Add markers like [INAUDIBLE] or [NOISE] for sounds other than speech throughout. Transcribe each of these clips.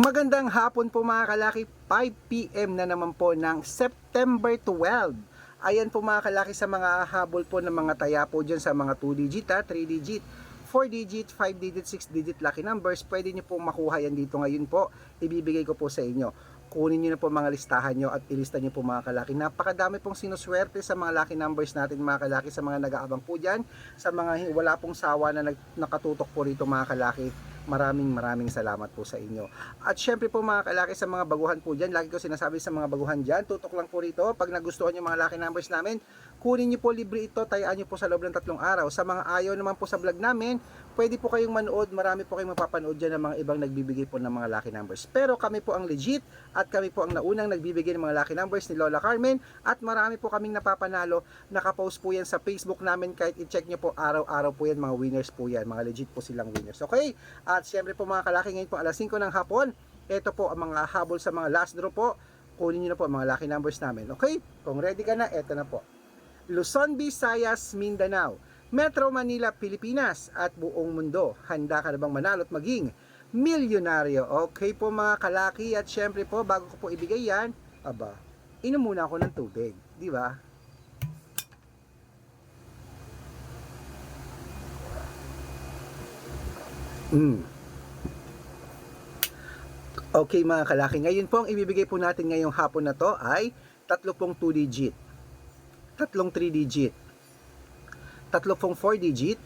Magandang hapon po mga kalaki, 5pm na naman po ng September 12. Ayan po mga kalaki sa mga habol po ng mga taya po dyan sa mga 2 digit ha, 3 digit, 4 digit, 5 digit, 6 digit lucky numbers. Pwede nyo po makuha yan dito ngayon po. Ibibigay ko po sa inyo. Kunin nyo na po mga listahan nyo at ilista nyo po mga kalaki. Napakadami pong sinuswerte sa mga lucky numbers natin mga kalaki sa mga nag-aabang po dyan. Sa mga wala pong sawa na nakatutok po rito mga kalaki maraming maraming salamat po sa inyo. At syempre po mga kalaki sa mga baguhan po dyan, lagi ko sinasabi sa mga baguhan dyan, tutok lang po rito. Pag nagustuhan yung mga lucky numbers namin, kunin nyo po libre ito, tayaan nyo po sa loob ng tatlong araw. Sa mga ayaw naman po sa vlog namin, pwede po kayong manood, marami po kayong mapapanood dyan ng mga ibang nagbibigay po ng mga lucky numbers. Pero kami po ang legit at kami po ang naunang nagbibigay ng mga lucky numbers ni Lola Carmen at marami po kaming napapanalo. Nakapost po yan sa Facebook namin kahit i-check nyo po araw-araw po yan, mga winners po yan, mga legit po silang winners. Okay? At syempre po mga kalaki ngayon po alas 5 ng hapon, ito po ang mga habol sa mga last draw po. Kunin nyo na po ang mga lucky numbers namin. Okay? Kung ready ka na, ito na po. Luzon, Visayas, Mindanao, Metro Manila, Pilipinas at buong mundo. Handa ka na bang manalo at maging milyonaryo? Okay po mga kalaki at syempre po bago ko po ibigay yan, aba, inom muna ako ng tubig, di ba? Mm. Okay mga kalaki, ngayon po ang ibibigay po natin ngayong hapon na to ay tatlo pong 2 digit, tatlong 3 digit, tatlo pong 4 digit,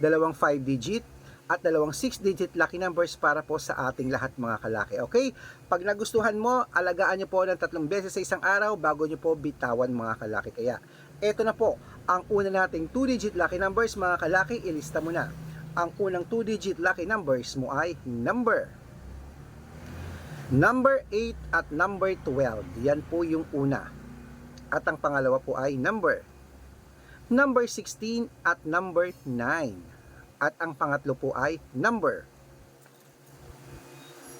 dalawang 5 digit, at dalawang 6 digit lucky numbers para po sa ating lahat mga kalaki. Okay? Pag nagustuhan mo, alagaan nyo po ng tatlong beses sa isang araw bago nyo po bitawan mga kalaki. Kaya, eto na po, ang una nating 2 digit lucky numbers mga kalaki, ilista mo na. Ang unang 2 digit lucky numbers mo ay number Number 8 at number 12. Yan po yung una. At ang pangalawa po ay number. Number 16 at number 9. At ang pangatlo po ay number.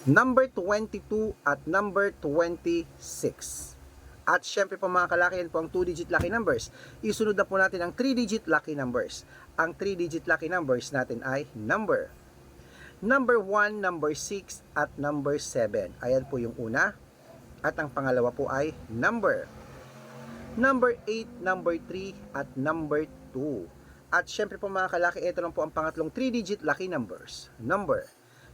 Number 22 at number 26. At syempre po mga kalaki, yan po ang 2-digit lucky numbers. Isunod na po natin ang 3-digit lucky numbers. Ang 3-digit lucky numbers natin ay number number 1, number 6, at number 7. Ayan po yung una. At ang pangalawa po ay number. Number 8, number 3, at number 2. At syempre po mga kalaki, ito lang po ang pangatlong 3-digit lucky numbers. Number.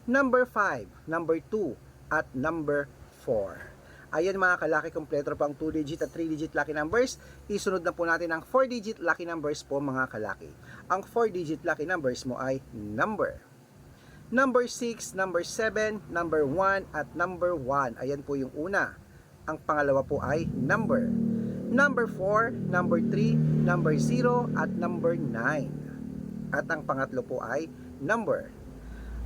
Number 5, number 2, at number 4. Ayan mga kalaki, kompleto po ang 2-digit at 3-digit lucky numbers. Isunod na po natin ang 4-digit lucky numbers po mga kalaki. Ang 4-digit lucky numbers mo ay number number 6, number 7, number 1, at number 1. Ayan po yung una. Ang pangalawa po ay number. Number 4, number 3, number 0, at number 9. At ang pangatlo po ay number.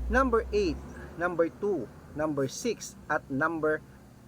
Number 8, number 2, number 6, at number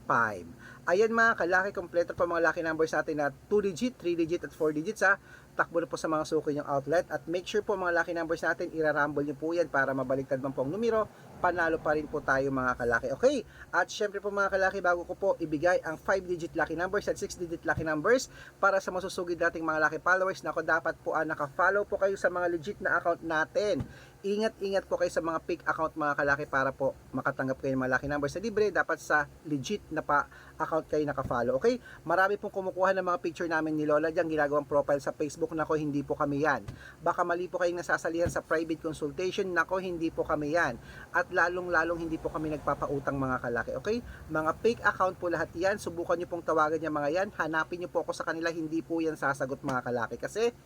5. Ayan mga kalaki, kompleto pa mga lucky numbers natin na 2 digit, 3 digit, at 4 digits ha. Takbo na po sa mga suki yung outlet at make sure po mga lucky numbers natin, irarumble nyo po yan para mabaliktad man po ang numero, panalo pa rin po tayo mga kalaki. Okay? At syempre po mga kalaki, bago ko po ibigay ang 5 digit lucky numbers at 6 digit lucky numbers para sa masusugid nating mga lucky followers, nako dapat po ah, naka-follow po kayo sa mga legit na account natin. Ingat-ingat po kayo sa mga fake account mga kalaki para po makatanggap kayo ng mga lucky numbers sa libre. Dapat sa legit na pa account kayo naka-follow. Okay? Marami pong kumukuha ng mga picture namin ni Lola diyan, ginagawang profile sa Facebook. Nako, hindi po kami yan. Baka mali po kayong nasasalihan sa private consultation. Nako, hindi po kami yan. At lalong-lalong hindi po kami nagpapautang mga kalaki. Okay? Mga fake account po lahat yan. Subukan nyo pong tawagan yung mga yan. Hanapin nyo po ako sa kanila. Hindi po yan sasagot mga kalaki. Kasi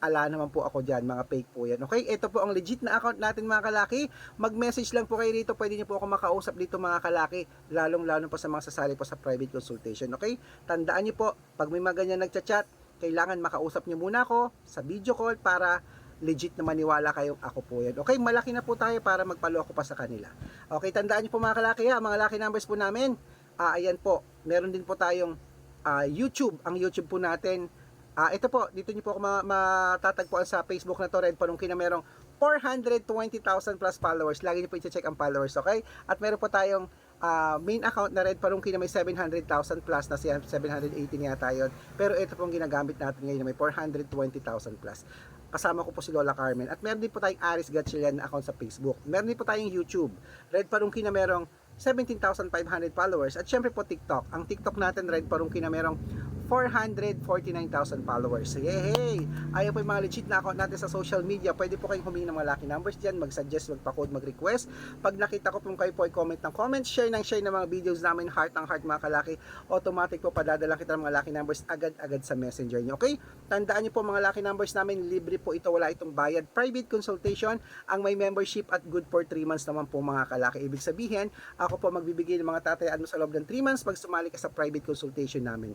ala naman po ako dyan, mga fake po yan. Okay, ito po ang legit na account natin mga kalaki. Mag-message lang po kayo dito, pwede niyo po ako makausap dito mga kalaki, lalong-lalo po sa mga sasali po sa private consultation. Okay, tandaan niyo po, pag may mga ganyan nagchat-chat, kailangan makausap niyo muna ako sa video call para legit na maniwala kayong ako po yan. Okay, malaki na po tayo para magpaloko pa sa kanila. Okay, tandaan niyo po mga kalaki ha, mga lucky numbers po namin. Ah, ayan po, meron din po tayong ah, YouTube. Ang YouTube po natin, Ah, ito po, dito niyo po ako ma- matatagpuan sa Facebook na to, Red Panungkin na merong 420,000 plus followers. Lagi niyo po i-check ang followers, okay? At meron po tayong ah, main account na Red Panungkin na may 700,000 plus na siya, 780 yata yun. Pero ito pong ginagamit natin ngayon na may 420,000 plus. Kasama ko po si Lola Carmen. At meron din po tayong Aris Gatchalian na account sa Facebook. Meron din po tayong YouTube. Red Panungkin na merong 17,500 followers. At syempre po TikTok. Ang TikTok natin, Red Parungki na merong 449,000 followers. Yay! Ayaw po yung mga legit na account natin sa social media. Pwede po kayong humingi ng mga lucky numbers dyan, mag-suggest, magpa-code, mag-request. Pag nakita ko po kayo po ay comment ng comment, share ng share ng mga videos namin, heart ng heart mga kalaki, automatic po padadala kita ng mga lucky numbers agad-agad sa messenger nyo. Okay? Tandaan nyo po mga lucky numbers namin, libre po ito, wala itong bayad. Private consultation, ang may membership at good for 3 months naman po mga kalaki. Ibig sabihin, ako po magbibigay ng mga tatayaan mo sa loob ng 3 months pag sumali ka sa private consultation namin.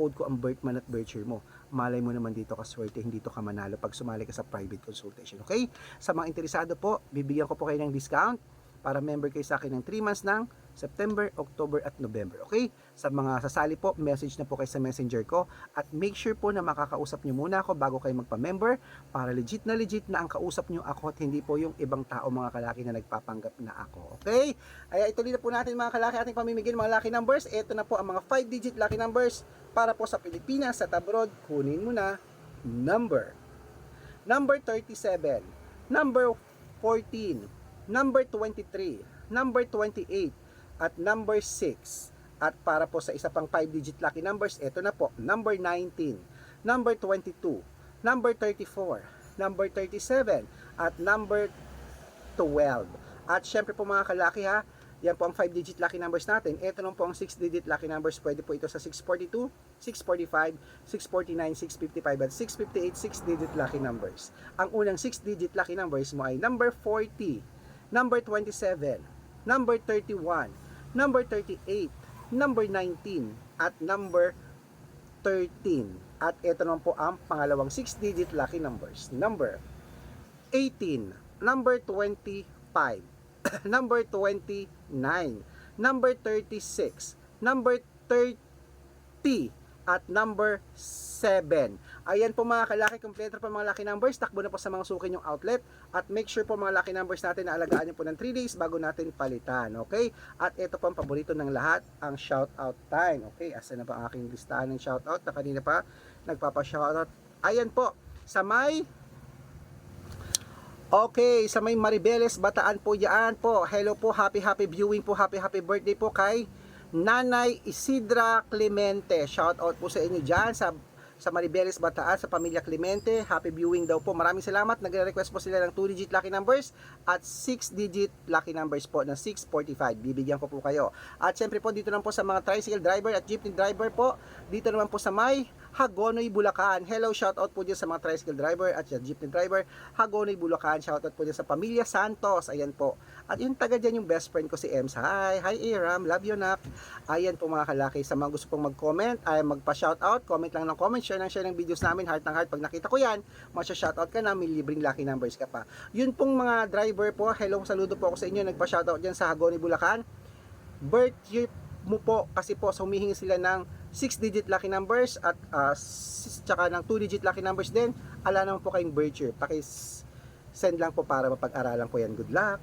Iko-code ko ang birth month at birth mo. Malay mo naman dito ka swerte, hindi to ka manalo pag sumali ka sa private consultation. Okay? Sa mga interesado po, bibigyan ko po kayo ng discount para member kayo sa akin ng 3 months ng September, October at November. Okay? Sa mga sasali po, message na po kayo sa messenger ko at make sure po na makakausap nyo muna ako bago kayo magpa-member para legit na legit na ang kausap nyo ako at hindi po yung ibang tao mga kalaki na nagpapanggap na ako. Okay? Ay ituloy na po natin mga kalaki ating pamimigay mga lucky numbers. Ito na po ang mga 5 digit lucky numbers para po sa Pilipinas at abroad. Kunin mo na number. Number 37, number 14, number 23, number 28, at number 6. At para po sa isa pang 5-digit lucky numbers, ito na po, number 19, number 22, number 34, number 37, at number 12. At syempre po mga kalaki ha, yan po ang 5-digit lucky numbers natin. Ito naman po ang 6-digit lucky numbers. Pwede po ito sa 642, 645, 649, 655, at 658 6-digit lucky numbers. Ang unang 6-digit lucky numbers mo ay number 40, number 27, number 31, number 38, number 19, at number 13. At ito naman po ang pangalawang 6-digit lucky numbers. Number 18, number 25, [COUGHS] number 29, number 36, number 30, at number 7. Ayan po mga kalaki, kompleto po mga lucky numbers. Takbo na po sa mga suki yung outlet. At make sure po mga lucky numbers natin na alagaan nyo po ng 3 days bago natin palitan. Okay? At ito po ang paborito ng lahat, ang shout out time. Okay? Asa na ba ang aking listahan ng shout out na kanina pa nagpapa-shout out. Ayan po, sa may Okay, sa may Maribeles, Bataan po yan po. Hello po, happy happy viewing po, happy happy birthday po kay Nanay Isidra Clemente. Shout out po sa inyo dyan sa sa Maribeles Bataan, sa pamilya Clemente. Happy viewing daw po. Maraming salamat. Nagre-request po sila ng 2-digit lucky numbers at 6-digit lucky numbers po na 645. Bibigyan ko po kayo. At syempre po dito naman po sa mga tricycle driver at jeepney driver po. Dito naman po sa may Hagonoy, Bulacan. Hello, shout out po dyan sa mga tricycle driver at jeepney driver. Hagonoy, Bulacan. Shout out po dyan sa pamilya Santos. Ayan po. At yung taga dyan yung best friend ko si Ems. Hi, hi Aram. Love you, nak. Ayan po mga kalaki. Sa mga gusto pong mag-comment, ay magpa-shout out. Comment lang ng comment. Share ng share ng videos namin. Heart ng heart. Pag nakita ko yan, masya-shout out ka na. May libreng lucky numbers ka pa. Yun pong mga driver po. Hello, saludo po ako sa inyo. Nagpa-shout out dyan sa Hagonoy, Bulacan. Birth year mo po kasi po so humihingi sila ng 6 digit lucky numbers at uh, tsaka ng 2 digit lucky numbers din ala naman po kayong year paki send lang po para mapag-aralan ko yan good luck